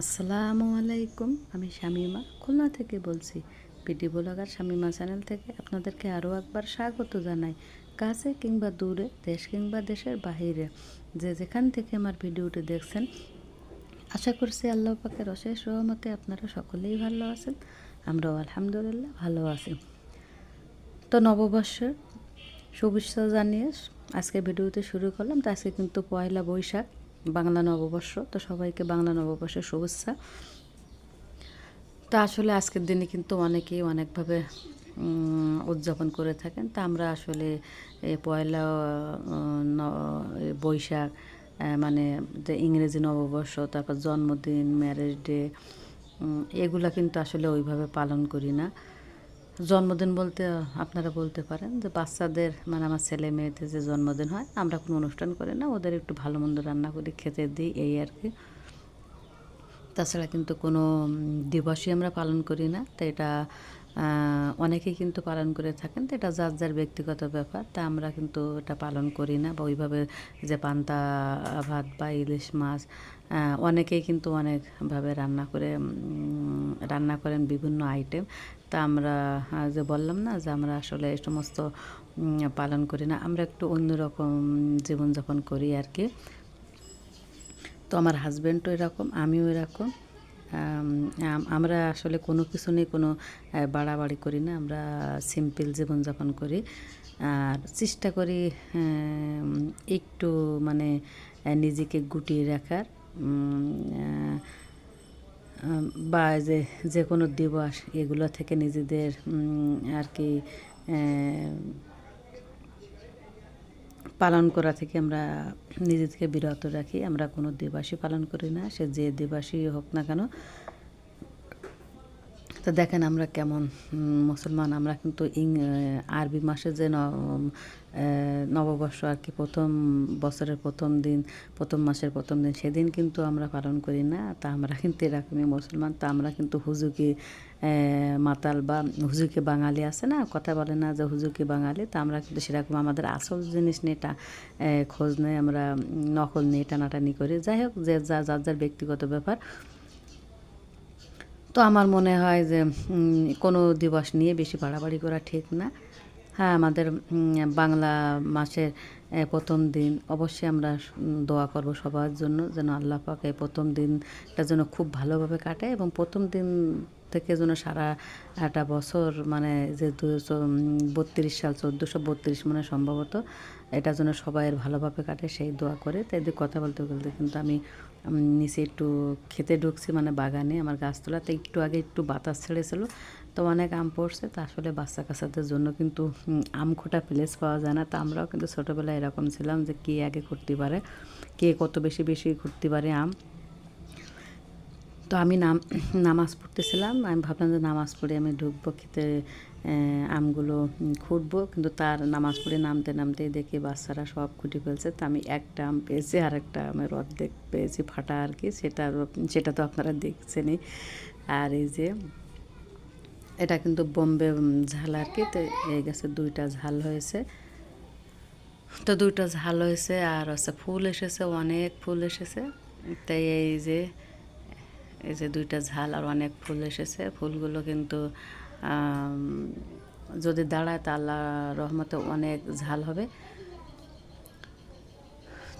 আসসালামু আলাইকুম, আমি শামিমা। খুলনা থেকে বলছি। পিটি ব্লগার শামিমা চ্যানেল থেকে আপনাদেরকে আরও একবার স্বাগত জানাই। কাছে কিংবা দূরে, দেশ কিংবা দেশের বাহিরে, যে যেখান থেকে আমার ভিডিওটি দেখছেন, আশা করছি আল্লাহ পাকের অশেষ রহমতে আপনারা সকলেই ভালো আছেন, আমরাও আলহামদুলিল্লাহ ভালো আছি। তো নববর্ষের শুভেচ্ছা জানিয়ে আজকে ভিডিওতে শুরু করলাম। তো আজকে কিন্তু পয়লা বৈশাখ। বাংলা নববর্ষ। তো সবাইকে বাংলা নববর্ষের শুভেচ্ছা। তো আসলে আজকের দিনে কিন্তু অনেকেই অনেকভাবে উদযাপন করে থাকেন। তা আমরা আসলে পয়লা বৈশাখ মানে যে ইংরেজি নববর্ষ, তারপর জন্মদিন ম্যারেজ ডে এগুলা কিন্তু আসলে ওইভাবে পালন করি না। জন্মদিন বলতে আপনারা বলতে পারেন যে বাচ্চাদের মানে আমার ছেলে মেয়েদের যে জন্মদিন হয়, আমরা কোনো অনুষ্ঠান করি না, ওদের একটু ভালো মন্দ রান্না করে, খেতে দিই, এই আর কি। তাছাড়া কিন্তু কোনো দিবসই আমরা পালন করি না, তো এটা অনেকেই কিন্তু পালন করে থাকেন, তো এটা যার যার ব্যক্তিগত ব্যাপার, তা আমরা কিন্তু এটা পালন করি না, বা ওইভাবে যে পান্তা ভাত বা ইলিশ মাছ অনেকেই কিন্তু অনেকভাবে রান্না করে রান্না করেন বিভিন্ন আইটেম তা আমরা যে বললাম না যে আমরা আসলে এই সমস্ত পালন করি না আমরা একটু অন্যরকম জীবনযাপন করি আর কি। তো আমার হাজব্যান্ডও এরকম আমিও এরকম। আম, আম- আমরা আসলে কোনো কিছু নিয়ে কোনো বাড়াবাড়ি করি না আমরা সিম্পল জীবনযাপন করি। আর চেষ্টা করি একটু মানে নিজেকে গুটিয়ে রাখার। বা যে যে কোনো দিবস, এগুলো থেকে নিজেদের আর কি পালন করা থেকে আমরা নিজেদেরকে বিরত রাখি। আমরা কোনো দিবাসী পালন করি না। সে যে দিবাসী হোক না কেন তো দেখেন আমরা কেমন মুসলমান। আমরা কিন্তু ইং আরবি মাসে যে নববর্ষ আর কি প্রথম বছরের প্রথম দিন প্রথম মাসের প্রথম দিন সেদিন কিন্তু আমরা পালন করি না। তা আমরা কিন্তু এরকমই মুসলমান। তা আমরা কিন্তু হুজুকি মাতাল বা হুজুকি বাঙালি আছে না? কথা বলে না যে হুজুকি বাঙালি। তা আমরা কিন্তু সেরকম আমাদের আসল জিনিস নিয়ে টা- আহ, খোঁজ নেই আমরা নকল নিয়ে টানাটানি করি। যাই হোক যে যা যার যার ব্যক্তিগত ব্যাপার তো আমার মনে হয় যে কোনো দিবস নিয়ে বেশি বাড়াবাড়ি করা ঠিক না। হ্যাঁ আমাদের বাংলা মাসের প্রথম দিন অবশ্যই আমরা দোয়া করব সবার জন্য যেন আল্লাহ পাক প্রথম দিনটা যেন খুব ভালোভাবে কাটে এবং প্রথম দিন থেকে যেন সারা একটা বছর মানে যে দুশো বত্রিশ সাল, চোদ্দোশো বত্রিশ মানে সম্ভবত, এটা যেন সবাইয়ের ভালোভাবে কাটে সেই দোয়া করে। তাই কথা বলতে বলতে কিন্তু আমি নিচে একটু খেতে ঢুকছি মানে বাগানে আমার গাছতলাতে একটু আগে একটু বাতাস ছেড়েছিল। তো অনেক আম পড়ছে তা আসলে বাচ্চা কাচ্চাদের জন্য কিন্তু আম খোটা প্লেস পাওয়া যায় না। তা আমরাও কিন্তু ছোটোবেলায় এরকম ছিলাম যে কে আগে করতে পারে, কে কত বেশি বেশি করতে পারে আম। তো আমি নাম, নামাজ পড়তেছিলাম, আমি ভাবলাম যে নামাজ পড়ে আমি ঢুকবো খেতে আমগুলো খুঁটবো কিন্তু তার নামাজ পড়ে নামতে নামতেই দেখি বাচ্চারা সব খুঁটি ফেলছে। তো আমি একটা আম পেয়েছি আর একটা আমের অর্ধেক পেয়েছি ফাটা আর কি। সেটা সেটা তো আপনারা দেখছেনই। আর এই যে, এটা কিন্তু বোম্বে ঝাল আর কি। তো এই গাছে দুইটা ঝাল হয়েছে। তো দুইটা ঝাল হয়েছে আর হচ্ছে ফুল এসেছে, অনেক ফুল এসেছে। তাই এই যে এই যে দুইটা ঝাল আর অনেক ফুল এসেছে। ফুলগুলো কিন্তু যদি দাঁড়ায় তা আল্লাহ রহমতে অনেক ঝাল হবে।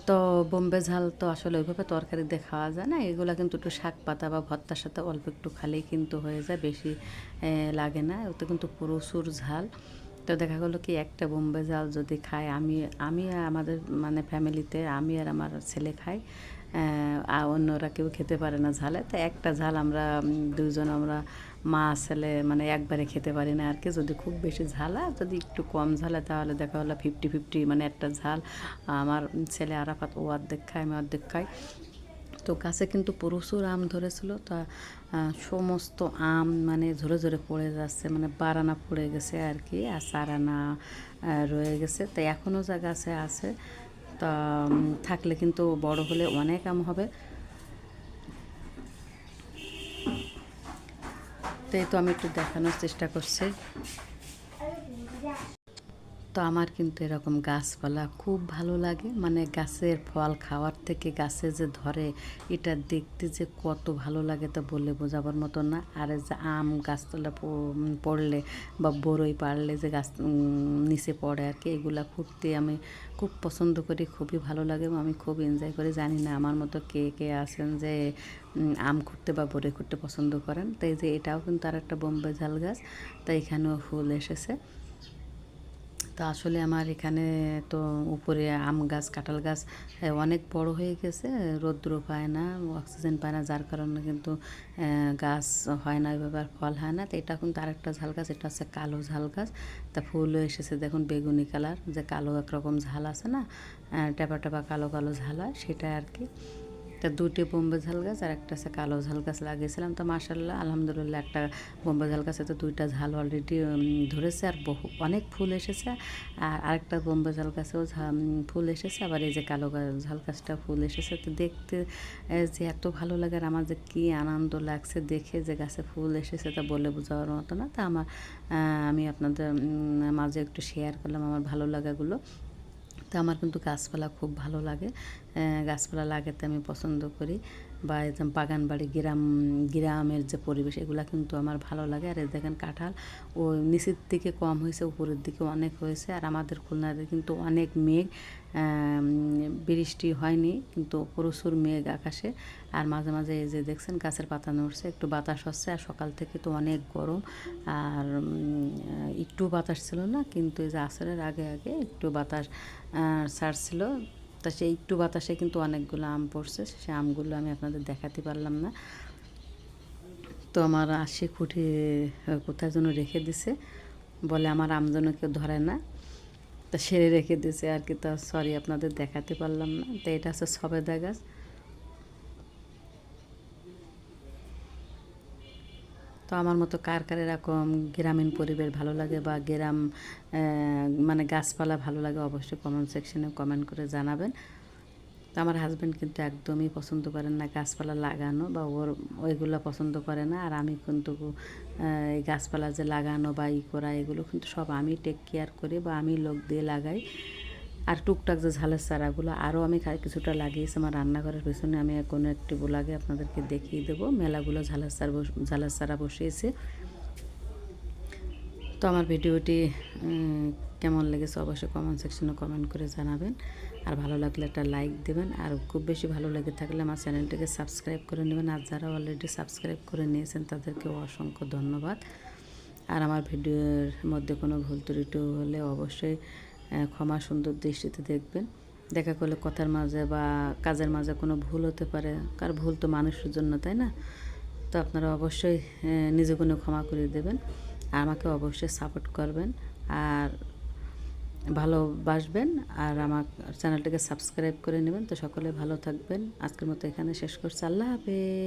তো বোম্বে ঝাল তো আসলে ওইভাবে তরকারি দিয়ে খাওয়া যায় না, এগুলো কিন্তু একটু শাক পাতা বা ভর্তার সাথে অল্প একটু খালেই কিন্তু হয়ে যায়, বেশি লাগে না, ওতে কিন্তু প্রচুর ঝাল। তো দেখা গেলো কি একটা বোম্বে ঝাল যদি খাই আমি আমি আমাদের মানে ফ্যামিলিতে আমি আর আমার ছেলে খাই আর অন্যরা কেউ খেতে পারে না ঝালে। তো একটা ঝাল আমরা দুজন আমরা, মা, ছেলে মানে একবারে খেতে পারি না আর কি। যদি খুব বেশি ঝাল যদি একটু কম ঝালে তাহলে দেখা হলো ফিফটি ফিফটি মানে একটা ঝাল। আমার ছেলে আরাফাত, ও অর্ধেক খায়, আমি অর্ধেক খাই। তো গাছে কিন্তু প্রচুর আম ধরেছিল। তা সমস্ত আম মানে ঝরে ঝরে পড়ে যাচ্ছে মানে বারানা পড়ে গেছে আর কি, আর সারানা রয়ে গেছে। তো এখনও যা গাছে আছে তা থাকলে কিন্তু বড় হলে অনেক আম হবে। তো এই তো আমি একটু দেখানোর চেষ্টা করছি। তো আমার কিন্তু এরকম গাছপালা খুব ভালো লাগে। মানে গাছের ফল খাওয়ার থেকে গাছে যে ধরে, এটা দেখতে যে কত ভালো লাগে তা বললে বোঝাবার মতো না। আর যে আম গাছতলা পড়লে বা বড়ই পারলে যে গাছ নিচে পড়ে আর কি, এগুলা খুঁড়তে আমি খুব পছন্দ করি, খুবই ভালো লাগে। আমি খুব এনজয় করি। জানি না আমার মতো কে কে আছেন যে আম খুঁড়তে বা বড়ই খুঁড়তে পছন্দ করেন। তাই যে এটাও কিন্তু আর একটা বোম্বে ঝাল গাছ। তাই এখানেও ফুল এসেছে। তো আসলে আমার এখানে তো উপরে আম গাছ, কাঁঠাল গাছ অনেক বড় হয়ে গেছে। রৌদ্র পায় না, অক্সিজেন পায় না, যার কারণে কিন্তু গাছ হয় না, ওইভাবে আর ফল হয় না। তো এটা কিন্তু আরেকটা ঝাল গাছ, এটা হচ্ছে কালো ঝাল গাছ। তা ফুলও এসেছে দেখুন বেগুনি কালার, যে কালো একরকম ঝাল আছে না টেপা টেপা কালো কালো ঝাল হয়, সেটা আর কি। তা দুটি বোম্বে ঝাল গাছ আর একটা আছে কালো ঝাল গাছ লাগিয়েছিলাম। তো মাসাল্লাহ আলহামদুলিল্লাহ একটা বোম্বে ঝাল গাছে তো দুইটা ঝাল অলরেডি ধরেছে আর বহু, অনেক ফুল এসেছে। আর আরেকটা বোম্বে ঝাল গাছেও ফুল এসেছে। আবার এই যে কালো ঝাল গাছটা ফুল এসেছে। তো দেখতে যে এত ভালো লাগে আর আমার যে কী আনন্দ লাগছে দেখে যে গাছে ফুল এসেছে তা বলে বোঝাবার মতো না। তা আমার আমি আপনাদের মাঝে একটু শেয়ার করলাম আমার ভালো লাগাগুলো। তো আমার কিন্তু গাছপালা খুব ভালো লাগে। গাছপালা লাগাতে আমি পছন্দ করি। বা একদম বাগান বাড়ি, গ্রাম, গ্রামের যে পরিবেশ, এগুলো কিন্তু আমার ভালো লাগে। আর দেখেন কাঁঠাল ও নিচের দিকে কম হয়েছে, উপরের দিকে অনেক হয়েছে। আর আমাদের খুলনাতে কিন্তু অনেক মেঘ। বৃষ্টি হয়নি, কিন্তু প্রচুর মেঘ আকাশে। আর মাঝে মাঝে এই যে দেখছেন, গাছের পাতা নড়ছে, একটু বাতাস হচ্ছে, আর সকাল থেকে তো অনেক গরম। আর একটু বাতাস ছিল না, কিন্তু এই যে আসরের আগে আগে একটু বাতাস ছাড়ছিল। তা সেই একটু বাতাসে কিন্তু অনেকগুলো আম পড়ছে, সে আমগুলো আমি আপনাদের দেখাতে পারলাম না। তো আমার আশি খুঁটি কোথায় যেন রেখে দিছে, বলে আমার আম যেন কেউ ধরে না। তা সেরে রেখে দিয়েছে আর কি, তা সরি আপনাদের দেখাতে পারলাম না। তো এটা হচ্ছে সবেদা গাছ। তো আমার মতো কার কার এরকম গ্রামীণ পরিবেশ ভালো লাগে বা গ্রাম মানে গাছপালা ভালো লাগে অবশ্যই কমেন্ট সেকশনে কমেন্ট করে জানাবেন। তো আমার হাজব্যান্ড কিন্তু একদমই পছন্দ করেন না গাছপালা লাগানো বা ওর ওইগুলো পছন্দ করে না। আর আমি কিন্তু এই গাছপালা যে লাগানো বা ই করা, এগুলো কিন্তু সব আমি টেক কেয়ার করি বা আমি লোক দিয়ে লাগাই। আর টুকটাক যে ঝালের চারাগুলো আরও আমি কিছুটা লাগিয়েছি আমার রান্নাঘরের পেছনে। আমি কোনো একটি লাগে আপনাদেরকে দেখিয়ে দেবো। মেলাগুলো ঝালের চারা ঝালের চারা বসিয়েছে। তো আমার ভিডিওটি কেমন লেগেছে অবশ্যই কমেন্ট সেকশনে কমেন্ট করে জানাবেন। আর ভালো লাগলে একটা লাইক দেবেন। আর খুব বেশি ভালো লেগে থাকলে আমার চ্যানেলটিকে সাবস্ক্রাইব করে নেবেন। আর যারা অলরেডি সাবস্ক্রাইব করে নিয়েছেন তাদেরকে অসংখ্য ধন্যবাদ। আর আমার ভিডিওর মধ্যে কোনো ভুল ত্রুটি হলে অবশ্যই ক্ষমা সুন্দর দৃষ্টিতে দেখবেন। দেখা করলে কথার মাঝে বা কাজের মাঝে কোনো ভুল হতে পারে। কার ভুল তো মানুষের জন্য, তাই না? তো আপনারা অবশ্যই নিজে কোনো ক্ষমা করে দেবেন। আর আমাকে অবশ্যই সাপোর্ট করবেন। আর ভালোবাসবেন আর আমার চ্যানেলটাকে সাবস্ক্রাইব করে নেবেন। তো সকলে ভালো থাকবেন। আজকের মতো এখানে শেষ করছি। আল্লাহ হাফেজ।